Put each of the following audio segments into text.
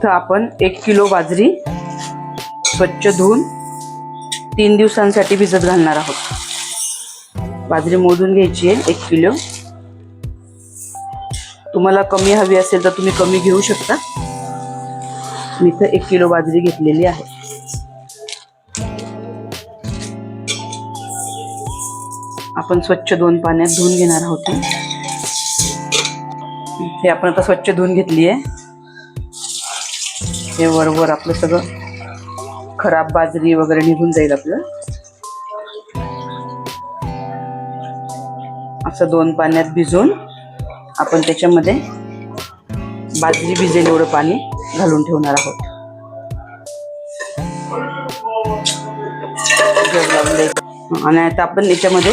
इथं आपण एक किलो बाजरी स्वच्छ धुवून तीन दिवसांसाठी भिजत घालणार आहोत. बाजरी मोजून घ्यायची आहे एक किलो. तुम्हाला कमी हवी असेल तर तुम्ही कमी घेऊ शकता. मी इथं एक किलो बाजरी घेतलेली आहे. आपण स्वच्छ दोन पाण्यात धुवून घेणार आहोत. हे आपण आता स्वच्छ धुवून घेतली आहे. हे वरवर आपलं सगळं खराब बाजरी वगैरे निघून जाईल आपलं. असं दोन पाण्यात भिजवून आपण त्याच्यामध्ये बाजरी भिजेल एवढं पाणी घालून ठेवणार आहोत. आणि आता आपण याच्यामध्ये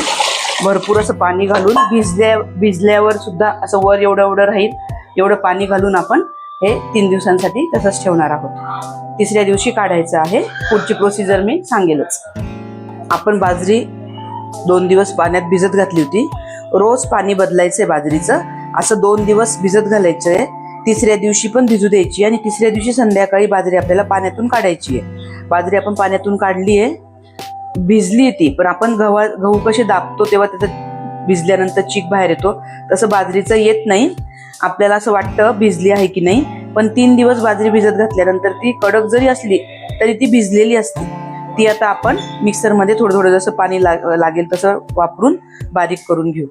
भरपूर असं पाणी घालून भिजल्या भिजल्यावर सुद्धा असं वर एवढं एवढं राहील एवढं पाणी घालून आपण हे तीन दिवसांसाठी तसंच ठेवणार आहोत. तिसऱ्या दिवशी काढायचं आहे. पुढची प्रोसिजर मी सांगेलच. आपण बाजरी दोन दिवस पाण्यात भिजत घातली होती. रोज पाणी बदलायचंय बाजरीचं. असं दोन दिवस भिजत घालायचंय. तिसऱ्या दिवशी पण भिजू द्यायची आणि तिसऱ्या दिवशी संध्याकाळी बाजरी आपल्याला पाण्यातून काढायची आहे. बाजरी आपण पाण्यातून काढली आहे. भिजली ती पण आपण गव्हा गहू कसे दाबतो तेव्हा त्याचं भिजल्यानंतर चीक बाहेर येतो. तसं बाजरीचं येत नाही. आपल्याला असं वाटतं भिजली आहे की नाही? पण तीन दिवस बाजरी भिजत घातल्यानंतर ती कडक जरी असली तरी ती भिजलेली असते. ती आता आपण मिक्सरमध्ये थोडं थोडं जसं पाणी लाग लागेल तसं वापरून बारीक करून घेऊ.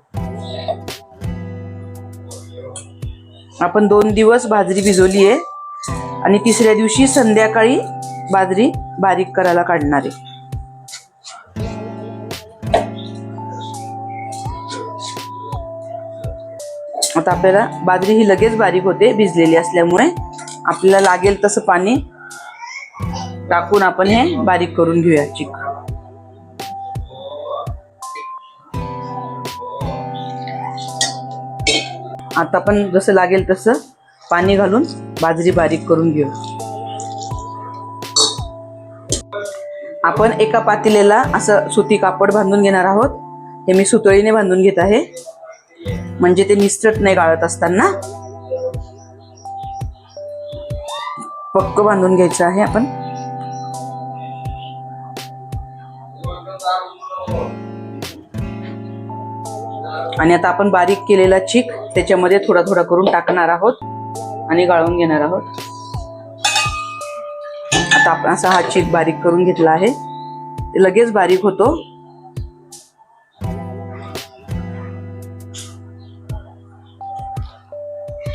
आपण दोन दिवस बाजरी भिजवली आहे. आणि तिसऱ्या दिवशी संध्याकाळी बाजरी बारीक करायला काढणार आहे. आता आपल्याला बाजरी ही लगेच बारीक होते भिजलेली असल्यामुळे आपल्याला लागेल तसं पाणी टाकून आपण हे बारीक करून घेऊया चिक. आता आपण जसं लागेल तसं पाणी घालून बाजरी बारीक करून घेऊ. आपण एका पातेल्याला असं सुती कापड बांधून घेणार आहोत. हे मी सुतळीने बांधून घेत आहे. म्हणजे ते निसटत नाही गाळत असताना. पक्क बांधून घ्यायचं आहे आपण. आणि आता आपण बारीक केलेला चीक त्याच्यामध्ये थोडा थोडा करून टाकणार आहोत आणि गाळून घेणार आहोत. आता आपण असा हा चीक बारीक करून घेतला आहे. ते लगेच बारीक होतो.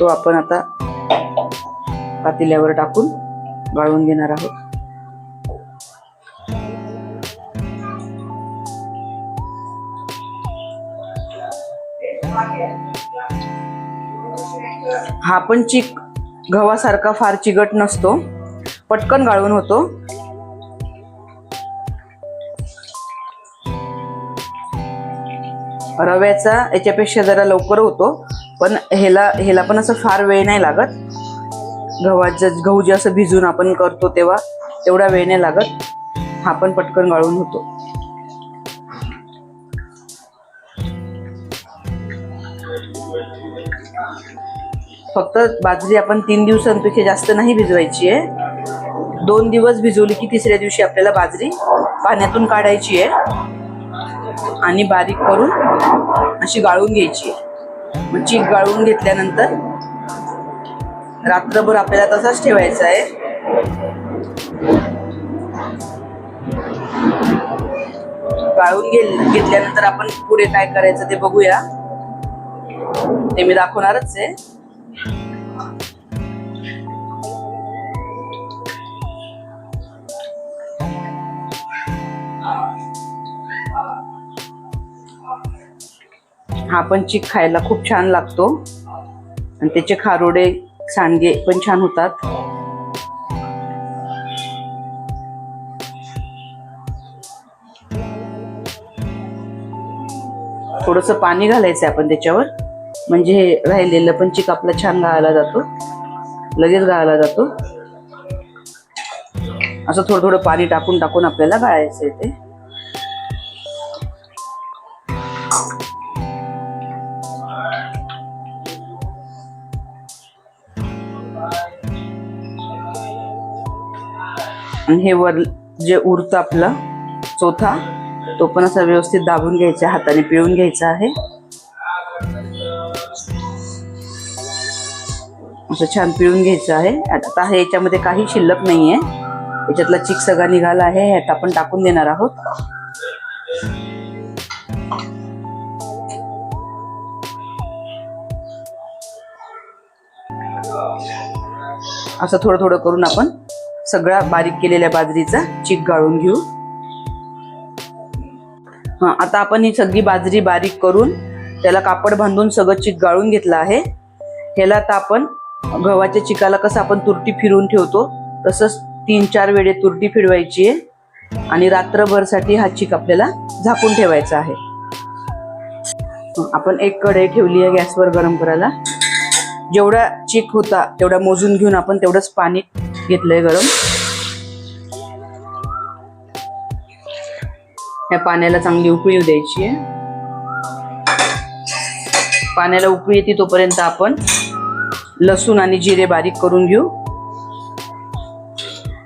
तो आपण आता पातेल्यावर टाकून गाळून घेणार आहोत. हा पण चिक गव्हासारखा फार चिकट नसतो. पटकन गाळून होतो. रव्याचा याच्यापेक्षा जरा लवकर होतो. पण ह्याला ह्याला पण असं फार वेळ नाही लागत. गव्हाचं गहू जे असं भिजून आपण करतो तेव्हा तेवढा वेळ नाही लागत. हा पण पटकन गाळून होतो. फक्त बाजरी आपण तीन दिवसांपेक्षा जास्त नाही भिजवायची आहे. दोन दिवस भिजवली की तिसऱ्या दिवशी आपल्याला बाजरी पाण्यातून काढायची आहे. आणि बारीक करून अशी गाळून घ्यायची आहे. मग चीक गाळून घेतल्यानंतर रात्रभर आपल्याला तसाच ठेवायचा आहे. गाळून घेतल्यानंतर आपण पुढे काय करायचं ते बघूया. ते मी दाखवणारच आहे. हा पण चिक खायला खूप छान लागतो. आणि त्याचे खारोडे सांडगे पण छान होतात. थोडस पाणी घालायचं आपण त्याच्यावर. म्हणजे हे राहिलेलं पण चिक आपला छान गाळला जातो. लगेच गाळला जातो. असं थोडं थोडं पाणी टाकून टाकून आपल्याला गाळायचं आहे ते. आणि हे वर जे उरतं आपलं चोथा तो पण असा व्यवस्थित दाबून घ्यायचा आहे, हाताने पिळून घ्यायचा आहे. असं छान पिळून घ्यायचं आहे. आता हे याच्यामध्ये काही शिल्लक नाही आहे याच्यातला चिक सगळा निघाला आहे ह्यात आपण टाकून देणार आहोत. असं थोडं थोडं करून आपण सगळा बारीक केलेल्या बाजरीचा चीक गाळून घेऊ. हा आता आपण ही सगळी बाजरी बारीक करून त्याला कापड बांधून सगळं चीक गाळून घेतलं आहे. ह्याला आता आपण गव्हाच्या चिकाला कसं आपण तुरटी फिरवून ठेवतो तसंच तीन चार वेळे तुरटी फिरवायची आहे. आणि रात्रभरसाठी हा चिक आपल्याला झाकून ठेवायचा आहे. आपण एक कढई ठेवली आहे गॅसवर गरम करायला. जेवढा चिक होता तेवढा मोजून घेऊन आपण तेवढंच पाणी घेतलंय गरम. या पाण्याला चांगली उकळी द्यायची आहे. पाण्याला उकळी येते तोपर्यंत आपण लसूण आणि जिरे बारीक करून घेऊ.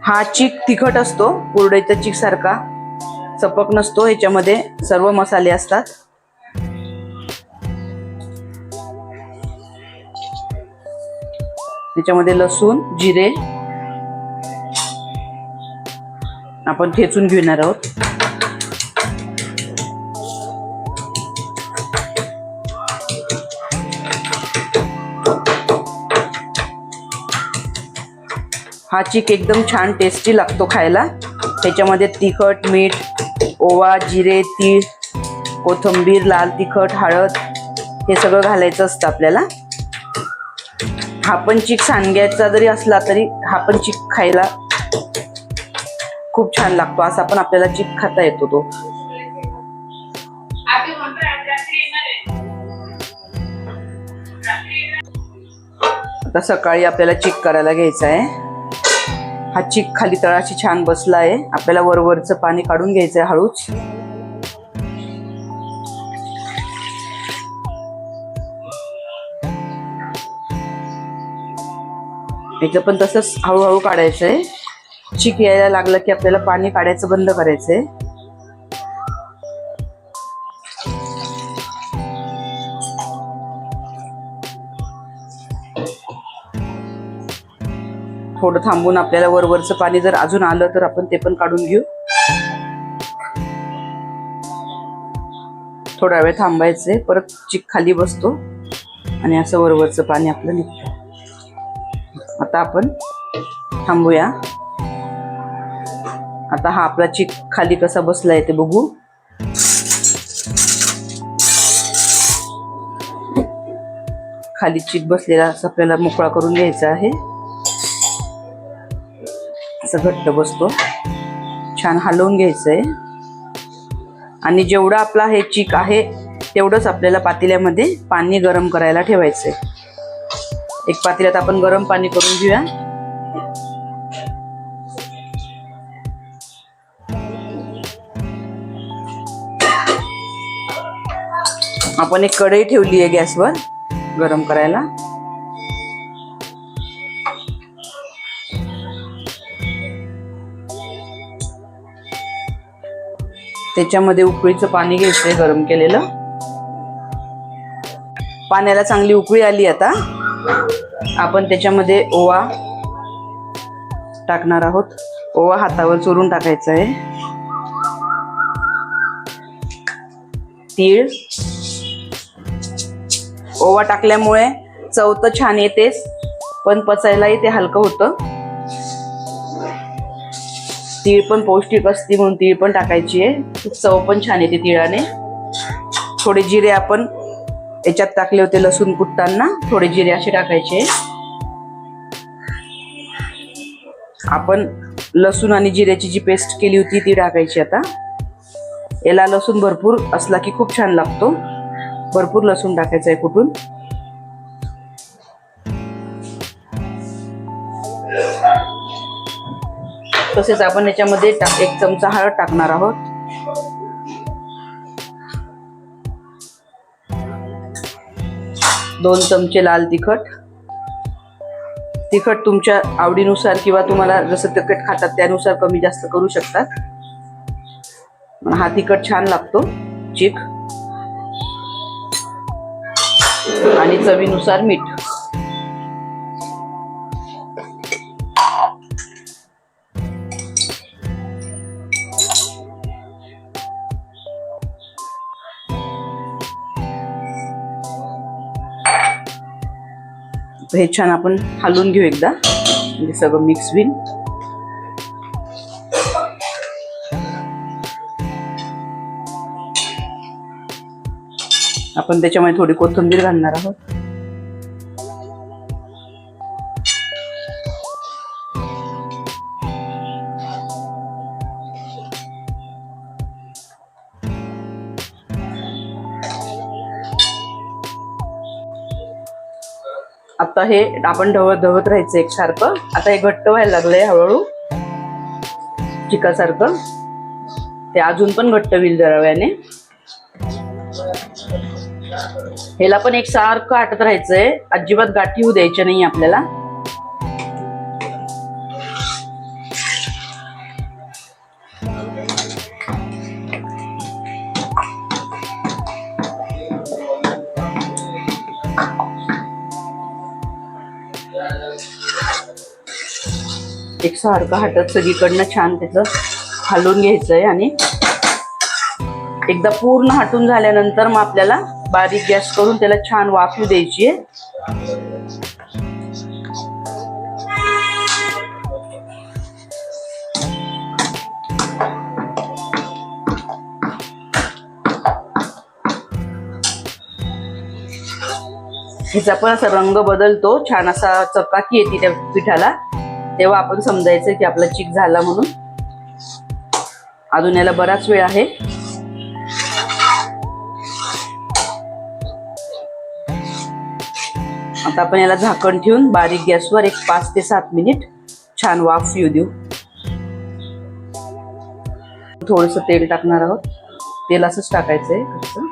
हा चीक तिखट असतो कुरडईचा चीक सारखा चपक नसतो ह्याच्यामध्ये सर्व मसाले असतात. त्याच्यामध्ये लसूण जिरे आपण ठेचून घेणार आहोत. हा चिक एकदम छान टेस्टी लागतो खायला. त्याच्यामध्ये तिखट मीठ ओवा जिरे तीळ कोथिंबीर लाल तिखट हळद हे सगळं घालायचं असतं आपल्याला. हा पण चिक सांग्याचा जरी असला तरी हा पण चिक खायला खूप छान लागतो. असा पण आपल्याला चिक खाता येतो तो. आता सकाळी आपल्याला चिक करायला घ्यायचा आहे. हा चिक खाली तळाशी छान बसला आहे. आपल्याला वरवरचं पाणी काढून घ्यायचं आहे हळूच. याचं पण तसंच हळूहळू काढायचं आहे. चिक यायला लागलं की आपल्याला पाणी काढायचं बंद करायचंय. थोडं थांबून आपल्याला वरवरचं पाणी जर अजून आलं तर आपण ते पण काढून घेऊ. थोडा वेळ थांबायचंय परत चिक खाली बसतो आणि असं वरवरचं पाणी आपलं निघतं. आता आपण थांबूया. आता हा आपला चिक खाली कसा बसलाय ते बघू. खाली चिक बसलेला असं आपल्याला मोकळा करून घ्यायचा आहे. असं घट्ट बसतो. छान हलवून घ्यायचंय. आणि जेवढा आपला हे चिक आहे तेवढंच आपल्याला पातेल्यामध्ये पाणी गरम करायला ठेवायचंय. एक पातेल्यात आपण गरम पाणी करून घेऊया. आपण एक कढई ठेवली आहे गॅसवर गरम करायला. त्याच्यामध्ये उकळीचं पाणी घ्यायचंय गरम केलेलं. पाण्याला चांगली उकळी आली आता. आपण त्याच्यामध्ये ओवा टाकणार आहोत. ओवा हातावर चोरून टाकायचा आहे. तीळ. ओवा टाकल्यामुळे चव तर छान येतेच पण पचायलाही ते हलकं होतं. तीळ पण पौष्टिक असते म्हणून तीळ पण टाकायची आहे. चव पण छान येते तिळाने. थोडे जिरे आपण याच्यात टाकले होते लसूण कुटताना थोडे जिरे असे टाकायचे. आपण लसूण आणि जिऱ्याची जी पेस्ट केली होती ती टाकायची आता. याला लसूण भरपूर असला की खूप छान लागतो. भरपूर लसूण टाकायचं आहे कुठून? तसेच आपण याच्यामध्ये एक चमचा हळद टाकणार आहोत. दोन चमचे लाल तिखट. तिखट तुमच्या आवडीनुसार किंवा तुम्हाला जसं तिखट खातात त्यानुसार कमी जास्त करू शकतात. हा तिखट छान लागतो चिक. आणि चवीनुसार मीठ. हे छान आपण हलवून घेऊ एकदा. म्हणजे सगळं मिक्स होईल. आपण त्याच्यामध्ये थोडी कोथिंबीर घालणार आहोत. आता हे आपण ढवत ढवत राहायचं एक सारखं. आता हे घट्ट व्हायला लागलंय हळूहळू. चिकासारखं. ते अजून पण घट्ट होईल जरा वेळाने ह्याला पण एक सारखं आटत राहायचंय. अजिबात गाठी होऊ द्यायची नाही आपल्याला. एक सारखं हातात सगळीकडनं छान त्याचं हलवून घ्यायचंय आणि एकदा पूर्ण हटून झाल्यानंतर मग आपल्याला बारीक गॅस करून त्याला छान वाफू द्यायची आहे. ह्याचा पण असा रंग बदलतो छान असा चकाकी येते त्या पिठाला. तेव्हा आपण समजायचं की आपला चिक झाला म्हणून. अजून याला बराच वेळ आहे. आता आपण याला झाकण ठेवून बारीक गॅसवर एक पाच ते सात मिनिट छान वाफ येऊ देऊ. थोडस तेल टाकणार आहोत. तेल असंच टाकायचंय कसं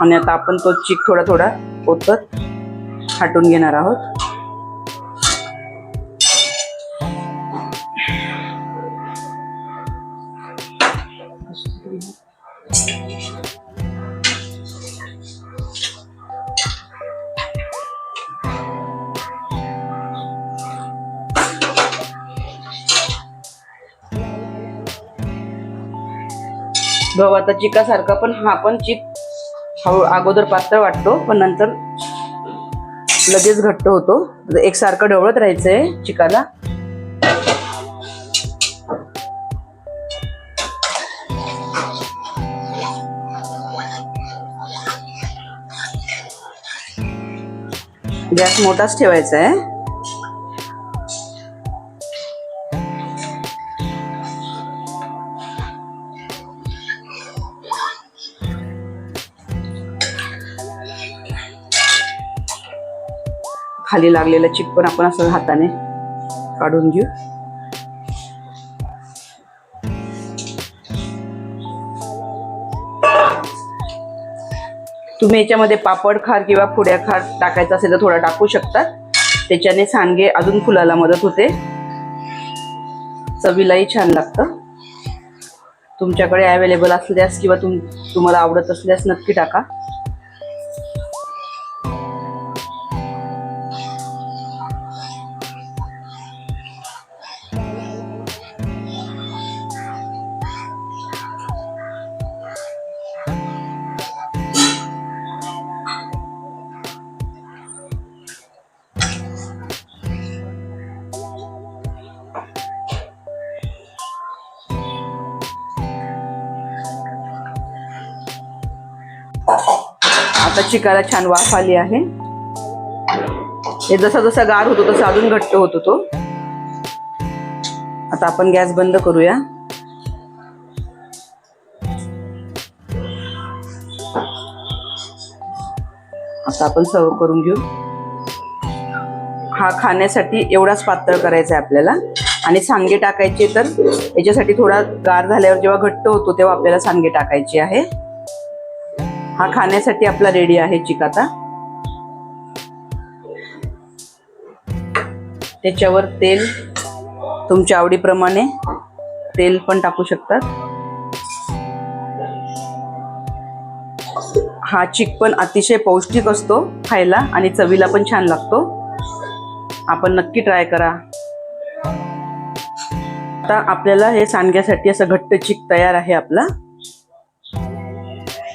आणि आता आपण तो चिक थोडा थोडा ओतत हाटून घेणार आहोत. गव्हाचा चिकासारखा पण हा पण चिक हळू अगोदर पातळ वाटतो पण नंतर लगेच घट्ट होतो. एकसारखं ढवळत राहायचंय चिकाला. गॅस मोठाच ठेवायचा आहे खाली लागलेलं चिक पण आपण असं हाताने काढून घेऊ. तुम्ही याच्यामध्ये पापड खार किंवा फुड्या खार टाकायचा असेल तर थोडा टाकू शकतात त्याच्याने सांडगे अजून फुलाला मदत होते. चवीलाही छान लागतं. तुमच्याकडे अवेलेबल असल्यास किंवा तुम तुम्हाला आवडत असल्यास नक्की टाका. शिकायला छान वाफ आली आहे. हे जसा जसा गार होतो तसा अजून घट्ट होतो तो आता आपण गॅस बंद करूया. आता आपण सर्व करून घेऊ. हा खाण्यासाठी एवढाच पातळ करायचा आहे आपल्याला. आणि सांगे टाकायचे तर याच्यासाठी थोडा गार झाल्यावर जेव्हा घट्ट होतो तेव्हा आपल्याला सांगे टाकायचे आहे. हा खाण्यासाठी आपला रेडी आहे चिकाता. त्याच्यावर तेल तुमच्या आवडीप्रमाणे तेल पण टाकू शकतात. हा चिक पण अतिशय पौष्टिक असतो खायला आणि चवीला पण छान लागतो. आपण नक्की ट्राय करा. आता आपल्याला हे सांडग्यासाठी असं घट्ट चिक तयार आहे आपला.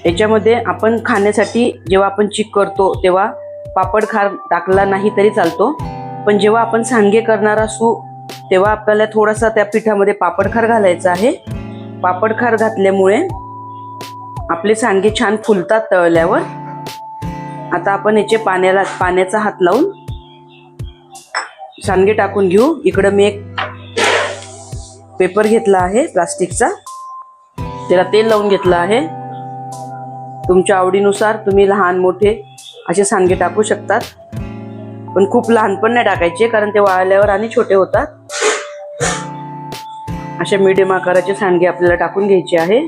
याच्यामध्ये आपण खाण्यासाठी जेव्हा आपण चिक करतो तेव्हा पापड खार टाकला नाही तरी चालतो. पण जेव्हा आपण सांगे करणार असू तेव्हा आपल्याला थोडासा त्या पिठामध्ये पापड खार घालायचा आहे. पापड खार घातल्यामुळे आपले सांगे छान फुलतात तळल्यावर. आता आपण याचे पाण्याला पाण्याचा हात लावून सांगे टाकून घेऊ. इकडं मी एक पेपर घेतला आहे प्लास्टिकचा. त्याला तेल लावून घेतलं आहे. तुमच्या आवडीनुसार तुम्ही लहान मोठे असे सांडगे टाकू शकतात. पण खूप लहान पण नाही टाकायचे कारण ते वाळल्यावर आणि छोटे होतात. अशा मीडियम आकाराचे सांडगे आपल्याला टाकून घ्यायचे आहे.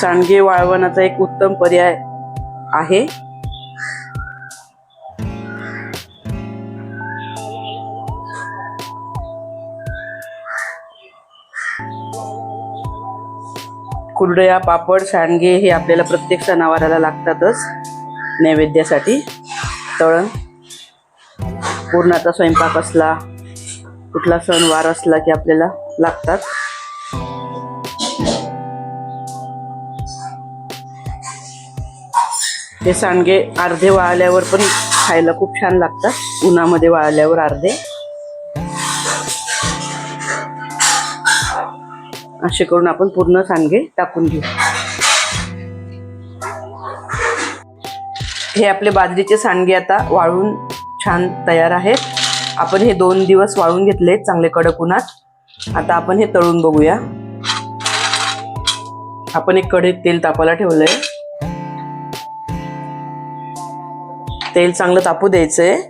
सांडगे वाळवण्याचा एक उत्तम पर्याय आहे. कुरडया पापड सांडगे हे आपल्याला प्रत्येक सणावाराला लागतातच. नैवेद्यासाठी. तळण. पूर्णाचा स्वयंपाक असला कुठला सणवार असला की आपल्याला लागतात. हे सांडगे अर्धे वाळल्यावर पण खायला खूप छान लागतात. उन्हामध्ये वाळल्यावर अर्धे. असे करून आपण पूर्ण सांडगे टाकून घेऊ. हे आपले बाजरीचे सांडगे आता वाळून छान तयार आहेत. आपण हे दोन दिवस वाळून घेतले चांगले कडक उन्हात. आता आपण हे तळून बघूया. आपण एक कढईत तेल तापायला ठेवलंय. तेल चांगलं तापू द्यायचंय.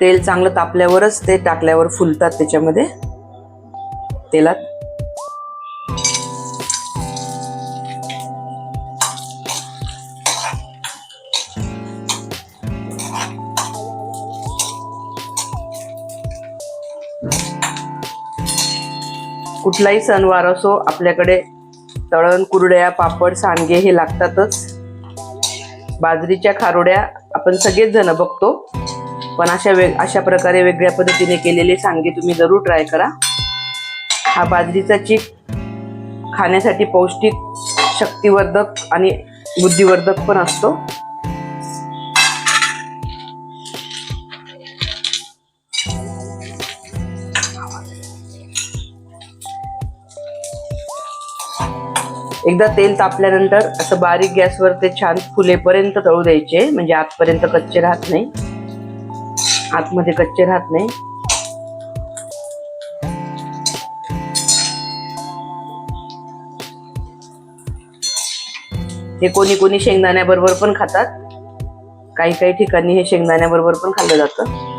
तेल चांगलं तापल्यावरच ते टाकल्यावर फुलतात त्याच्यामध्ये. तेलात कुठलाही सणवार असो आपल्याकडे तळण कुरड्या पापड सांडगे हे लागतातच. बाजरीच्या खारोड्या आपण सगळेच जण बघतो. पण अशा वेग अशा प्रकारे वेगळ्या पद्धतीने केलेले सांगे तुम्ही जरूर ट्राय करा. हा बाजरीचा चीक खाण्यासाठी पौष्टिक शक्तिवर्धक आणि बुद्धिवर्धक पण असतो. एकदा तेल तापल्यानंतर असं बारीक गॅसवर ते छान फुलेपर्यंत तळू द्यायचे. म्हणजे आतपर्यंत कच्चे राहत नाही. आतमध्ये कच्चे राहत नाही. हे कोणी कोणी शेंगदाण्याबरोबर पण खातात. काही काही ठिकाणी हे शेंगदाण्याबरोबर पण खाल्लं जातं.